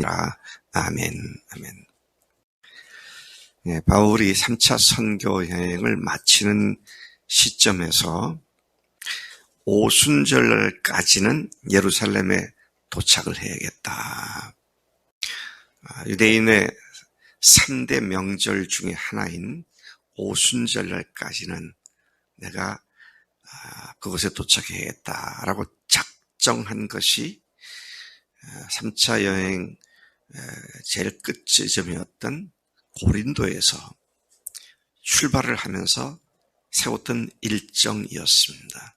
아멘, 아멘. 예, 바울이 3차 선교 여행을 마치는 시점에서 오순절까지는 예루살렘에 도착을 해야겠다. 아, 유대인의 3대 명절 중에 하나인 오순절날까지는 내가 아, 그곳에 도착해야겠다라고 작정한 것이 3차 아, 여행 제일 끝 지점이었던 고린도에서 출발을 하면서 세웠던 일정이었습니다.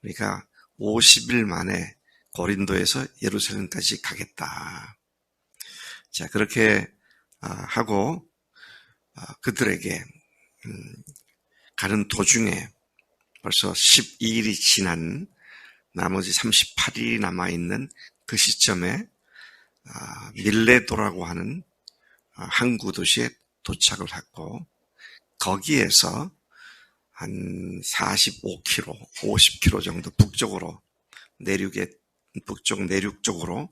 그러니까 50일 만에 고린도에서 예루살렘까지 가겠다. 자, 그렇게 아, 하고 아, 그들에게 음, 가는 도중에 벌써 12일이 지난 나머지 38일이 남아있는 그 시점에 아, 밀레도라고 하는 항구 도시에 도착을 했고 거기에서 한 45km, 50km 정도 북쪽으로 내륙에 북쪽 내륙 쪽으로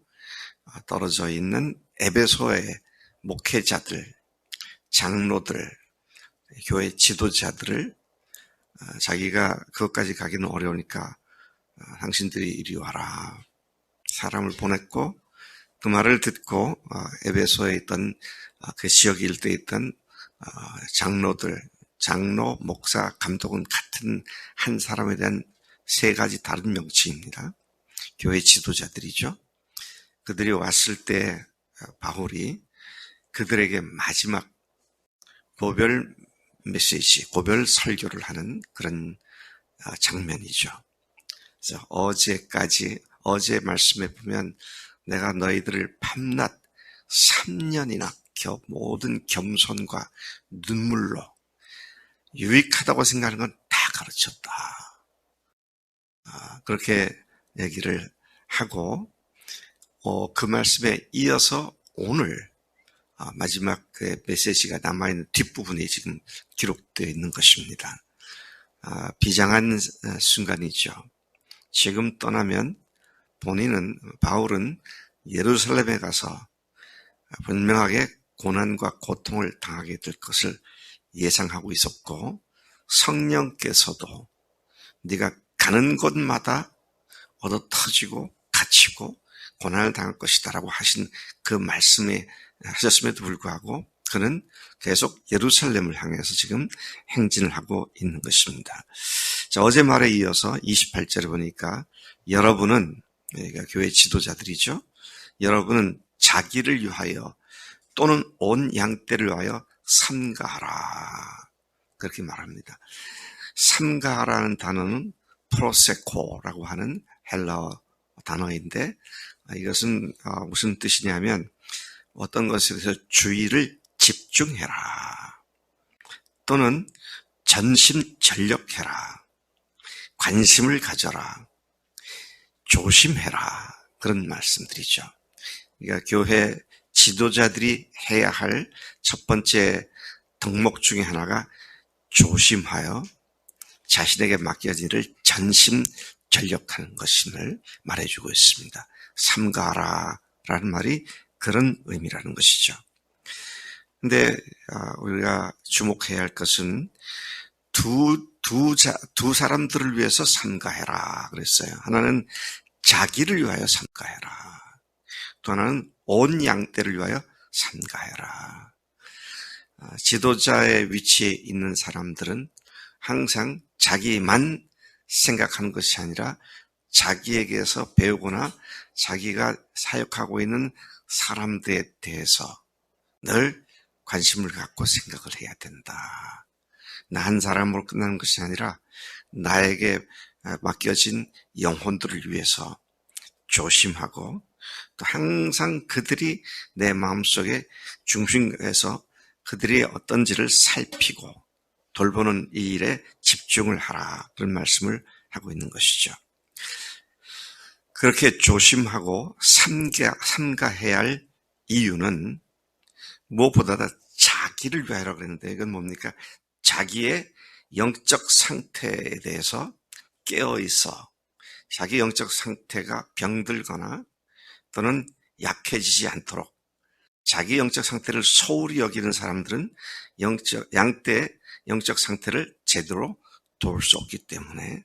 떨어져 있는 에베소의 목회자들, 장로들, 교회 지도자들을 어, 자기가 그것까지 가기는 어려우니까 어, 당신들이 이리 와라. 사람을 보냈고 그 말을 듣고 어, 에베소에 있던 그 지역에 일대 있던 장로들, 장로, 목사, 감독은 같은 한 사람에 대한 세 가지 다른 명칭입니다. 교회 지도자들이죠. 그들이 왔을 때 바울이 그들에게 마지막 고별 메시지, 고별 설교를 하는 그런 어, 장면이죠. 그래서 어제까지, 어제 말씀에 보면 내가 너희들을 밤낮 3년이나 겨, 모든 겸손과 눈물로 유익하다고 생각하는 건 다 가르쳤다. 아, 그렇게 얘기를 하고, 어, 그 말씀에 이어서 오늘 아, 마지막 그 메시지가 남아있는 뒷부분에 지금 기록되어 있는 것입니다. 아, 비장한 어, 순간이죠. 지금 떠나면 본인은, 바울은 예루살렘에 가서 분명하게 고난과 고통을 당하게 될 것을 예상하고 있었고 성령께서도 네가 가는 곳마다 얻어 터지고 갇히고 고난을 당할 것이다라고 하신 그 말씀에 하셨음에도 불구하고 그는 계속 예루살렘을 향해서 지금 행진을 하고 있는 것입니다. 자, 어제 말에 이어서 28절에 보니까 여러분은 그러니까 교회 지도자들이죠. 여러분은 자기를 위하여 또는 온 양떼를 위하여 삼가하라. 그렇게 말합니다. 삼가하라는 단어는 프로세코라고 하는 헬러 단어인데 이것은 어, 무슨 뜻이냐면 어떤 것에 대해서 주의를 집중해라. 또는 전심 전력해라. 관심을 가져라. 조심해라. 그런 말씀들이죠. 그러니까 교회 지도자들이 해야 할 첫 번째 덕목 중에 하나가 조심하여 자신에게 맡겨진 일을 전심 전력하는 것임을 말해주고 있습니다. 삼가라 라는 말이 그런 의미라는 것이죠. 근데 아, 우리가 주목해야 할 것은 두, 두, 자, 두 사람들을 위해서 삼가해라 그랬어요. 하나는 자기를 위하여 삼가해라. 또 하나는 온 양떼를 위하여 삼가해라. 아, 지도자의 위치에 있는 사람들은 항상 자기만 생각하는 것이 아니라 자기에게서 배우거나 자기가 사역하고 있는 사람들에 대해서 늘 관심을 갖고 생각을 해야 된다. 나 한 사람으로 끝나는 것이 아니라 나에게 맡겨진 영혼들을 위해서 조심하고 또 항상 그들이 내 마음속에 중심에서 그들이 어떤지를 살피고 돌보는 이 일에 집중을 하라. 그런 말씀을 하고 있는 것이죠. 그렇게 조심하고 삼가, 삼가해야 할 이유는 무엇보다 자기를 위하여 그랬는데 이건 뭡니까? 자기의 영적 상태에 대해서 깨어 있어 자기 영적 상태가 병들거나 또는 약해지지 않도록 자기 영적 상태를 소홀히 여기는 사람들은 영적, 양때 영적 상태를 제대로 도울 수 없기 때문에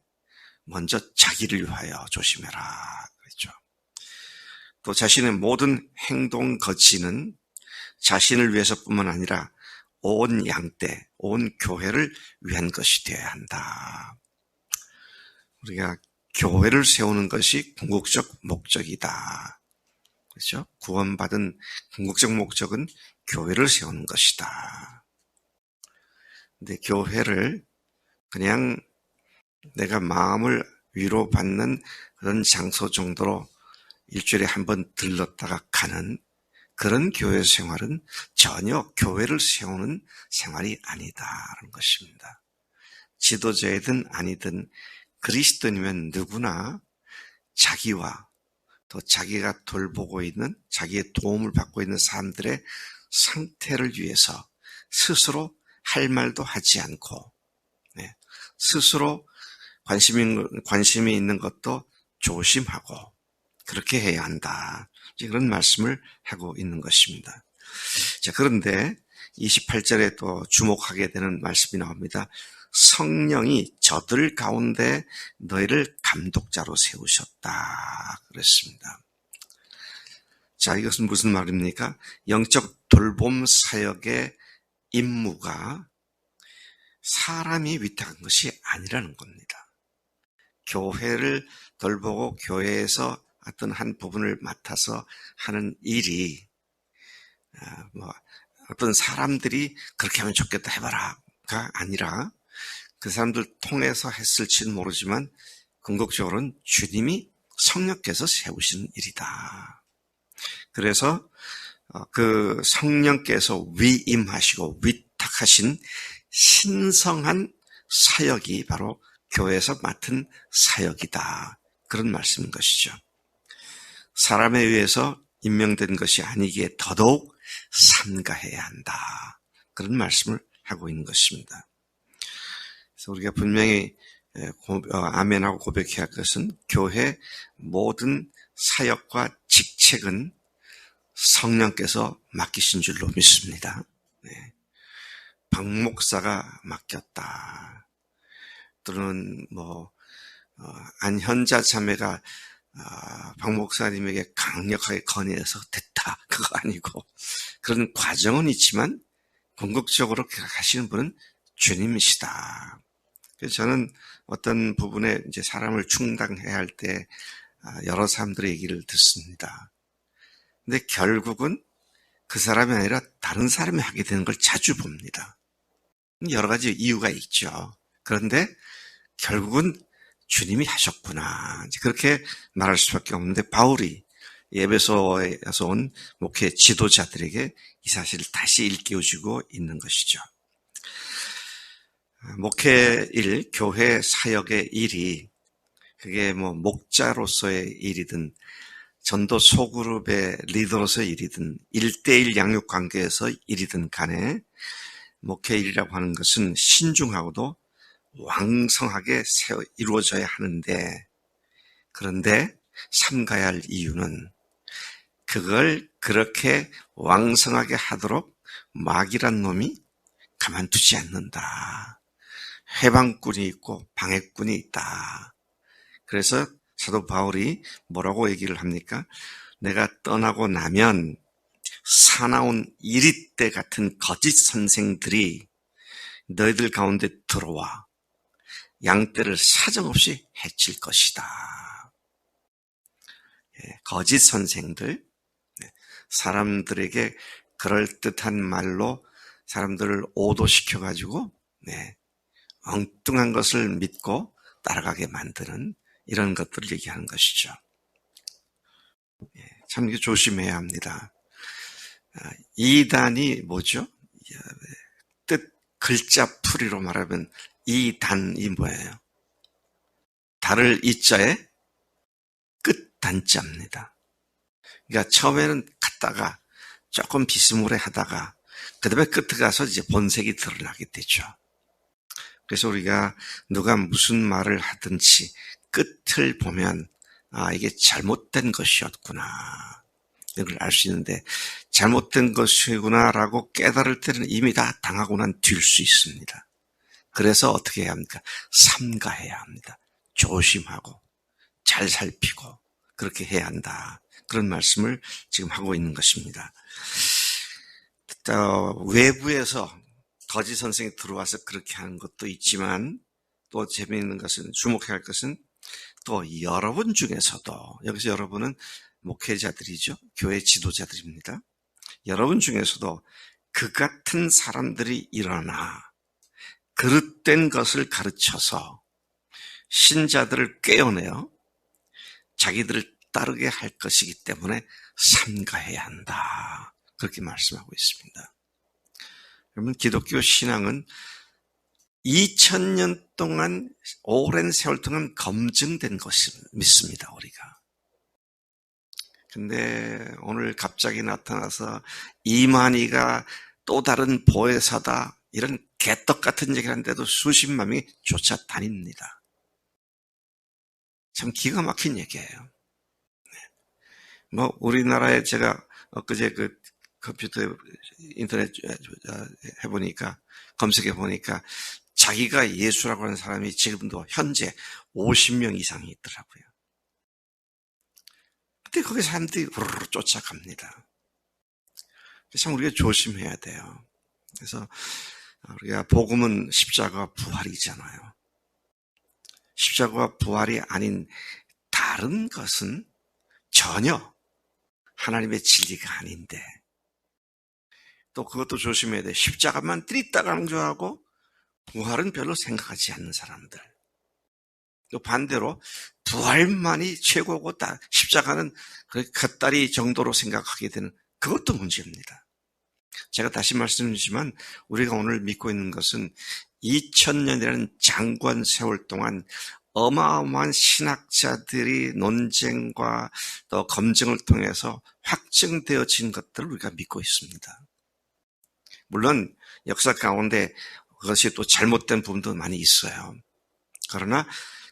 먼저 자기를 위하여 조심해라. 그랬죠. 또 자신의 모든 행동 거치는 자신을 위해서뿐만 아니라 온 양떼, 온 교회를 위한 것이 되어야 한다. 우리가 교회를 세우는 것이 궁극적 목적이다. 그렇죠? 구원받은 궁극적 목적은 교회를 세우는 것이다. 근데 교회를 그냥 내가 마음을 위로받는 그런 장소 정도로 일주일에 한 번 들렀다가 가는 그런 교회 생활은 전혀 교회를 세우는 생활이 아니다라는 것입니다. 지도자이든 아니든 그리스도니면 누구나 자기와 또 자기가 돌보고 있는 자기의 도움을 받고 있는 사람들의 상태를 위해서 스스로 할 말도 하지 않고 네, 스스로 관심이, 관심이 있는 것도 조심하고 그렇게 해야 한다. 그런 말씀을 하고 있는 것입니다. 자, 그런데 28절에 또 주목하게 되는 말씀이 나옵니다. 성령이 저들 가운데 너희를 감독자로 세우셨다. 그랬습니다. 자, 이것은 무슨 말입니까? 영적 돌봄 사역의 임무가 사람이 위탁한 것이 아니라는 겁니다. 교회를 돌보고 교회에서 어떤 한 부분을 맡아서 하는 일이 아, 뭐 어떤 사람들이 그렇게 하면 좋겠다 해봐라가 아니라 그 사람들 통해서 했을지는 모르지만 궁극적으로는 주님이 성령께서 세우시는 일이다. 그래서 어, 그 성령께서 위임하시고 위탁하신 신성한 사역이 바로 교회에서 맡은 사역이다. 그런 말씀인 것이죠. 사람에 의해서 임명된 것이 아니기에 더더욱 삼가해야 한다. 그런 말씀을 하고 있는 것입니다. 그래서 우리가 분명히 어, 아멘하고 고백해야 할 것은 교회 모든 사역과 직책은 성령께서 맡기신 줄로 믿습니다. 네. 박 목사가 맡겼다. 또는 뭐 어, 안현자 자매가 아, 박 목사님에게 강력하게 건의해서 됐다. 그거 아니고 그런 과정은 있지만 궁극적으로 가시는 분은 주님이시다. 그래서 저는 어떤 부분에 이제 사람을 충당해야 할때 아, 여러 사람들의 얘기를 듣습니다. 근데 결국은 그 사람이 아니라 다른 사람이 하게 되는 걸 자주 봅니다. 여러 가지 이유가 있죠. 그런데 결국은 주님이 하셨구나. 그렇게 말할 수밖에 없는데 바울이 예배소에서 온 목회 지도자들에게 이 사실을 다시 일깨워주고 있는 것이죠. 목회 일, 교회 사역의 일이 그게 뭐 목자로서의 일이든 전도 소그룹의 리더로서의 일이든 일대일 양육 관계에서 일이든 간에 목회 일이라고 하는 것은 신중하고도 왕성하게 세워 이루어져야 하는데 그런데 삼가야 할 이유는 그걸 그렇게 왕성하게 하도록 마귀란 놈이 가만두지 않는다. 해방꾼이 있고 방해꾼이 있다. 그래서 사도 바울이 뭐라고 얘기를 합니까? 내가 떠나고 나면 사나운 이리때 같은 거짓 선생들이 너희들 가운데 들어와 양떼를 사정없이 해칠 것이다. 예, 거짓 선생들, 네, 사람들에게 그럴듯한 말로 사람들을 오도시켜가지고, 네, 엉뚱한 것을 믿고 따라가게 만드는 이런 것들을 얘기하는 것이죠. 예, 참 조심해야 합니다. 아, 이단이 뭐죠? 뜻 글자 풀이로 말하면 이 단이 뭐예요? 달을 이 자에 끝 단자입니다. 그러니까 처음에는 갔다가 조금 비스무레 하다가 그 다음에 끝에 가서 이제 본색이 드러나게 되죠. 그래서 우리가 누가 무슨 말을 하든지 끝을 보면 아 이게 잘못된 것이었구나. 이걸 알 수 있는데 잘못된 것이구나라고 깨달을 때는 이미 다 당하고 난 뒤일 수 있습니다. 그래서 어떻게 해야 합니까? 삼가해야 합니다. 조심하고 잘 살피고 그렇게 해야 한다. 그런 말씀을 지금 하고 있는 것입니다. 외부에서 거짓 선생이 들어와서 그렇게 하는 것도 있지만 또 재미있는 것은 주목해야 할 것은 또 여러분 중에서도 여기서 여러분은 목회자들이죠. 교회 지도자들입니다. 여러분 중에서도 그 같은 사람들이 일어나 그릇된 것을 가르쳐서 신자들을 깨어내어 자기들을 따르게 할 것이기 때문에 삼가해야 한다. 그렇게 말씀하고 있습니다. 여러분, 기독교 신앙은 2000년 동안, 오랜 세월 동안 검증된 것을 믿습니다, 우리가. 근데 오늘 갑자기 나타나서 이만희가 또 다른 보혜사다, 이런 개떡 같은 얘기를 하는데도 수십만 명이 쫓아다닙니다. 참 기가 막힌 얘기예요. 네. 뭐 우리나라에 제가 엊그제 그 컴퓨터 인터넷 해보니까 검색해 보니까 자기가 예수라고 하는 사람이 지금도 현재 50명 이상이 있더라고요. 근데 거기 사람들이 우르르 쫓아갑니다. 참 우리가 조심해야 돼요. 그래서 우리가 복음은 십자가 부활이잖아요. 십자가와 부활이 아닌 다른 것은 전혀 하나님의 진리가 아닌데 또 그것도 조심해야 돼. 십자가만 띠리따 강조하고 부활은 별로 생각하지 않는 사람들. 또 반대로 부활만이 최고고 다 십자가는 그 겉다리 정도로 생각하게 되는 그것도 문제입니다. 제가 다시 말씀드리지만 우리가 오늘 믿고 있는 것은 2000년이라는 장관 세월 동안 어마어마한 신학자들이 논쟁과 또 검증을 통해서 확증되어진 것들을 우리가 믿고 있습니다. 물론 역사 가운데 그것이 또 잘못된 부분도 많이 있어요. 그러나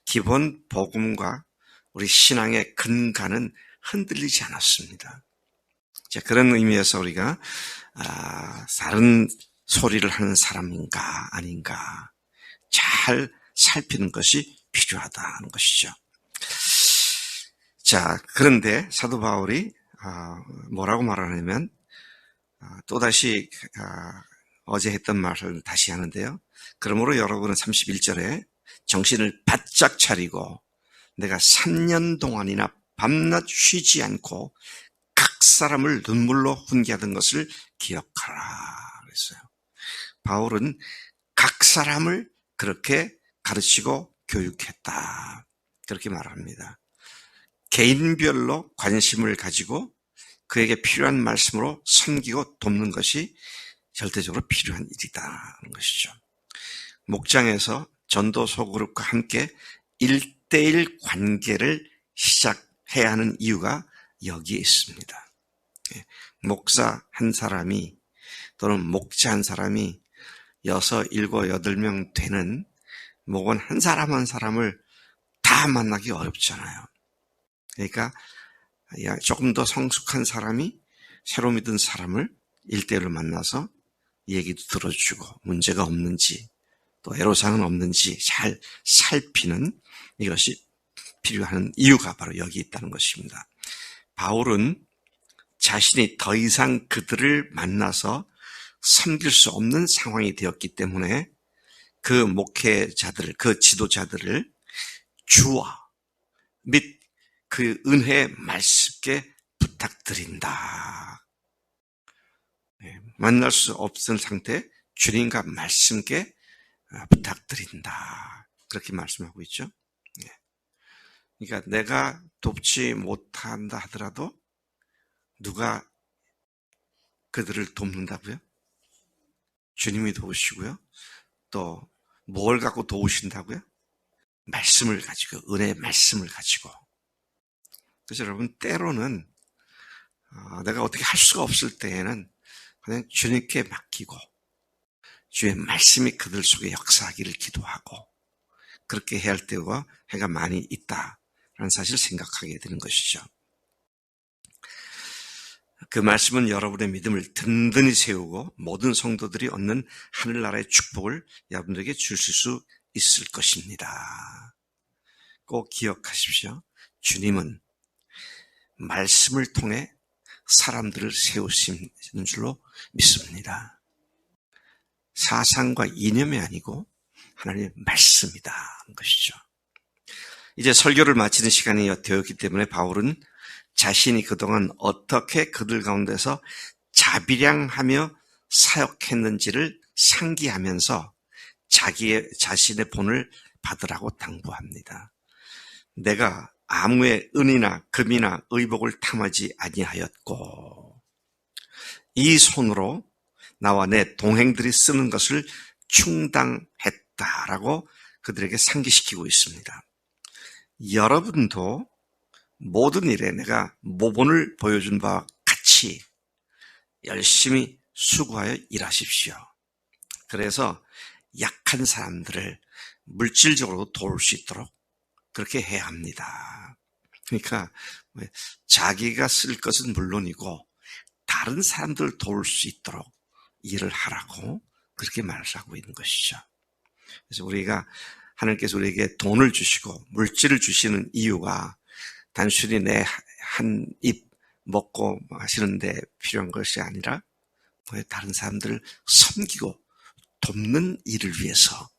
기본 복음과 우리 신앙의 근간은 흔들리지 않았습니다. 자, 그런 의미에서 우리가 아, 다른 소리를 하는 사람인가 아닌가 잘 살피는 것이 필요하다는 것이죠. 자, 그런데 사도 바울이 아, 뭐라고 말하냐면 아, 또다시 아, 어제 했던 말을 다시 하는데요. 그러므로 여러분은 31절에 정신을 바짝 차리고 내가 3년 동안이나 밤낮 쉬지 않고 각 사람을 눈물로 훈계하던 것을 기억하라 그랬어요. 바울은 각 사람을 그렇게 가르치고 교육했다. 그렇게 말합니다. 개인별로 관심을 가지고 그에게 필요한 말씀으로 섬기고 돕는 것이 절대적으로 필요한 일이다. 는 것이죠. 목장에서 전도 소그룹과 함께 일대일 관계를 시작해야 하는 이유가 여기에 있습니다. 예, 목사 한 사람이 또는 목자 한 사람이 여섯, 일곱, 여덟 명 되는 목은 한 사람 한 사람을 다 만나기 어렵잖아요. 그러니까 조금 더 성숙한 사람이 새로 믿은 사람을 일대일로 만나서 얘기도 들어주고 문제가 없는지 또 애로사항은 없는지 잘 살피는 이것이 필요한 이유가 바로 여기 있다는 것입니다. 바울은 자신이 더 이상 그들을 만나서 섬길 수 없는 상황이 되었기 때문에 그 목회자들, 그 지도자들을 주와 및 그 은혜 말씀께 부탁드린다. 네, 만날 수 없은 상태 주님과 말씀께 어, 부탁드린다. 그렇게 말씀하고 있죠. 네. 그러니까 내가 돕지 못한다 하더라도 누가 그들을 돕는다고요? 주님이 도우시고요. 또 뭘 갖고 도우신다고요? 말씀을 가지고 은혜의 말씀을 가지고. 그래서 여러분 때로는 어, 내가 어떻게 할 수가 없을 때에는 그냥 주님께 맡기고 주의 말씀이 그들 속에 역사하기를 기도하고 그렇게 해야 할 때가 해가 많이 있다라는 사실을 생각하게 되는 것이죠. 그 말씀은 여러분의 믿음을 든든히 세우고 모든 성도들이 얻는 하늘나라의 축복을 여러분들에게 주실 수 있을 것입니다. 꼭 기억하십시오. 주님은 말씀을 통해 사람들을 세우시는 줄로 믿습니다. 사상과 이념이 아니고 하나님의 말씀이다 하는 것이죠. 이제 설교를 마치는 시간이 되었기 때문에 바울은 자신이 그동안 어떻게 그들 가운데서 자비량하며 사역했는지를 상기하면서 자기의 자신의 본을 받으라고 당부합니다. 내가 아무의 은이나 금이나 의복을 탐하지 아니하였고 이 손으로 나와 내 동행들이 쓰는 것을 충당했다라고 그들에게 상기시키고 있습니다. 여러분도 모든 일에 내가 모본을 보여준 바와 같이 열심히 수고하여 일하십시오. 그래서 약한 사람들을 물질적으로 도울 수 있도록 그렇게 해야 합니다. 그러니까 자기가 쓸 것은 물론이고 다른 사람들을 도울 수 있도록 일을 하라고 그렇게 말을 하고 있는 것이죠. 그래서 우리가 하나님께서 우리에게 돈을 주시고 물질을 주시는 이유가 단순히 내 한 입 먹고 마시는데 필요한 것이 아니라 다른 사람들을 섬기고 돕는 일을 위해서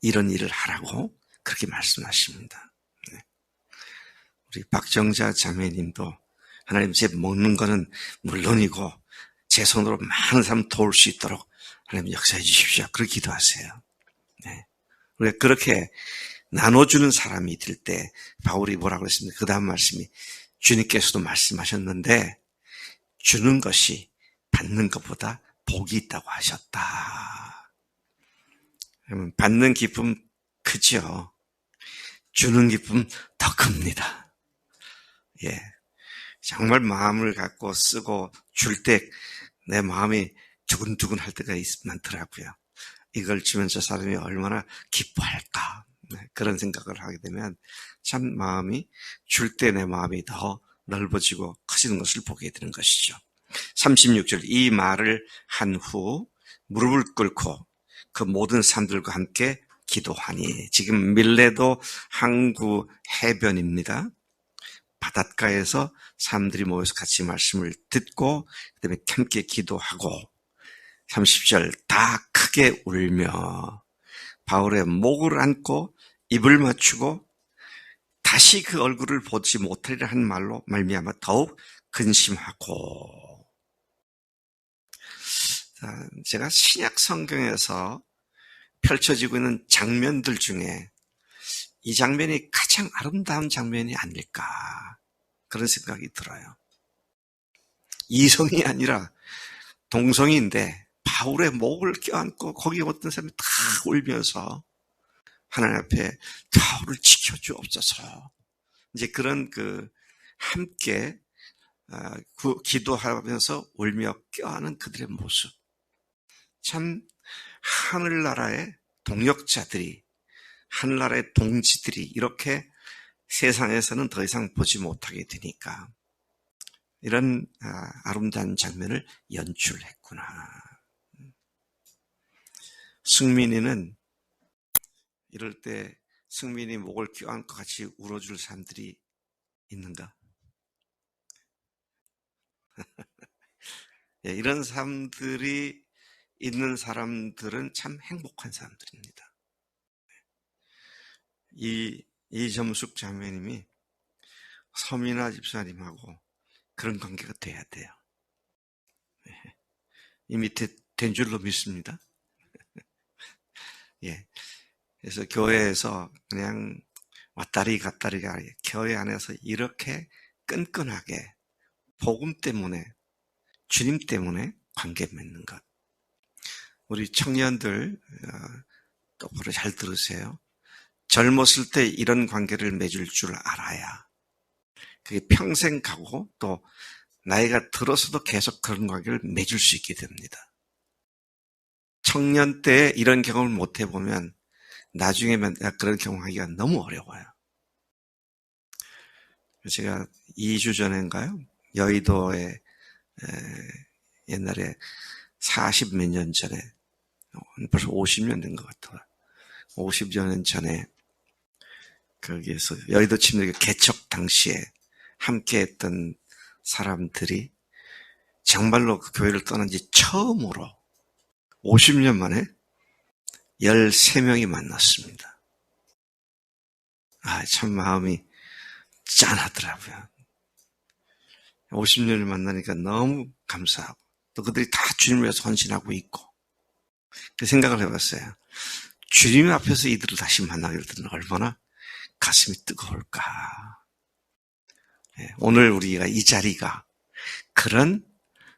이런 일을 하라고 그렇게 말씀하십니다. 네. 우리 박정자 자매님도 하나님 제 먹는 거는 물론이고 제 손으로 많은 사람 도울 수 있도록 하나님 역사해 주십시오. 그렇게 기도하세요. 네. 우리가 그렇게 나눠주는 사람이 될 때 바울이 뭐라고 했습니까? 그 다음 말씀이 주님께서도 말씀하셨는데 주는 것이 받는 것보다 복이 있다고 하셨다. 받는 기쁨 크죠. 주는 기쁨 더 큽니다. 예. 정말 마음을 갖고 쓰고 줄 때 내 마음이 두근두근 할 때가 많더라고요. 이걸 주면서 사람이 얼마나 기뻐할까. 네, 그런 생각을 하게 되면 참 마음이 줄 때 내 마음이 더 넓어지고 커지는 것을 보게 되는 것이죠. 36절 이 말을 한 후 무릎을 꿇고 그 모든 사람들과 함께 기도하니 지금 밀레도 항구 해변입니다. 바닷가에서 사람들이 모여서 같이 말씀을 듣고 그다음에 함께 기도하고 30절 다 크게 울며 바울의 목을 안고 입을 맞추고 다시 그 얼굴을 보지 못하리라 한 말로 말미암아 더욱 근심하고 제가 신약 성경에서 펼쳐지고 있는 장면들 중에 이 장면이 가장 아름다운 장면이 아닐까 그런 생각이 들어요. 이성이 아니라 동성인데 바울의 목을 껴안고 거기 어떤 사람이 다 울면서 하나님 앞에 바울을 지켜주옵소서. 이제 그런 그 함께 아, 기도하면서 울며 껴안은 그들의 모습. 참 하늘나라의 동역자들이 하늘나라의 동지들이 이렇게 세상에서는 더 이상 보지 못하게 되니까 이런 아, 아름다운 장면을 연출했구나. 승민이는 이럴 때 승민이 목을 껴안고 같이 울어줄 사람들이 있는가? 예, 이런 사람들이 있는 사람들은 참 행복한 사람들입니다. 이 이점숙 자매님이 서민아 집사님하고 그런 관계가 돼야 돼요. 예, 이 밑에 된 줄로 믿습니다. 예. 그래서 교회에서 그냥 왔다리 갔다리가 아니라 교회 안에서 이렇게 끈끈하게 복음 때문에 주님 때문에 관계 맺는 것. 우리 청년들 어, 똑바로 잘 들으세요. 젊었을 때 이런 관계를 맺을 줄 알아야 그게 평생 가고 또 나이가 들어서도 계속 그런 관계를 맺을 수 있게 됩니다. 청년 때 이런 경험을 못 해보면 나중에면 그런 경험하기가 너무 어려워요. 제가 2주 전인가요? 여의도에 옛날에 40 몇 년 전에 벌써 50년 된 것 같아. 50년 전에 거기에서 여의도 침례교 개척 당시에 함께했던 사람들이 정말로 그 교회를 떠난 지 처음으로 50년 만에 13명이 만났습니다. 아, 참 마음이 짠하더라고요. 50년을 만나니까 너무 감사하고 또 그들이 다 주님을 위해서 헌신하고 있고 그 생각을 해봤어요. 주님 앞에서 이들을 다시 만나게 되면 얼마나 가슴이 뜨거울까. 예, 오늘 우리가 이 자리가 그런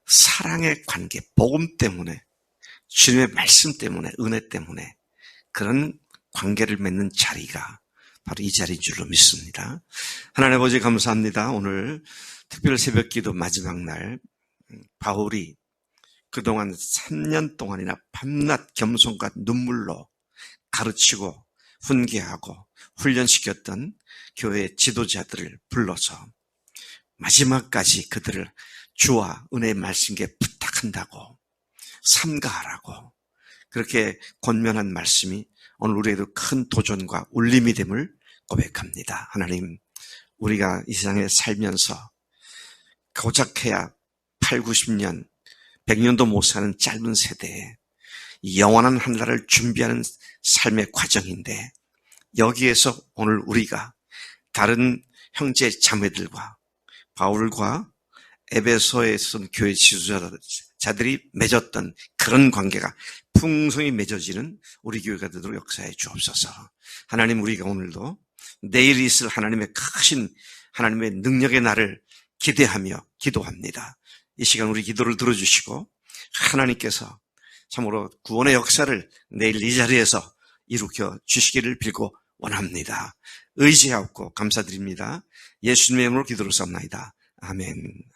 사랑의 관계, 복음 때문에, 주님의 말씀 때문에, 은혜 때문에 그런 관계를 맺는 자리가 바로 이 자리인 줄로 믿습니다. 하나님 아버지 감사합니다. 오늘 특별 새벽 기도 마지막 날 바울이 그동안 3년 동안이나 밤낮 겸손과 눈물로 가르치고 훈계하고 훈련시켰던 교회 지도자들을 불러서 마지막까지 그들을 주와 은혜의 말씀께 부탁한다고 삼가하라고 그렇게 권면한 말씀이 오늘 우리에도 큰 도전과 울림이 됨을 고백합니다. 하나님, 우리가 이 세상에 살면서 고작해야 8, 90년, 100년도 못 사는 짧은 세대에 영원한 한나라를 준비하는 삶의 과정인데 여기에서 오늘 우리가 다른 형제 자매들과 바울과 에베소에 선 교회 지도자들 이 맺었던 그런 관계가 풍성히 맺어지는 우리 교회가 되도록 역사해 주옵소서. 하나님 우리가 오늘도 내일 있을 하나님의 크신 하나님의 능력의 날을 기대하며 기도합니다. 이 시간 우리 기도를 들어주시고 하나님께서 참으로 구원의 역사를 내일 이 자리에서 이루켜 주시기를 빌고 원합니다. 의지하옵고 감사드립니다. 예수님의 이름으로 기도를 쌉나이다. 아멘.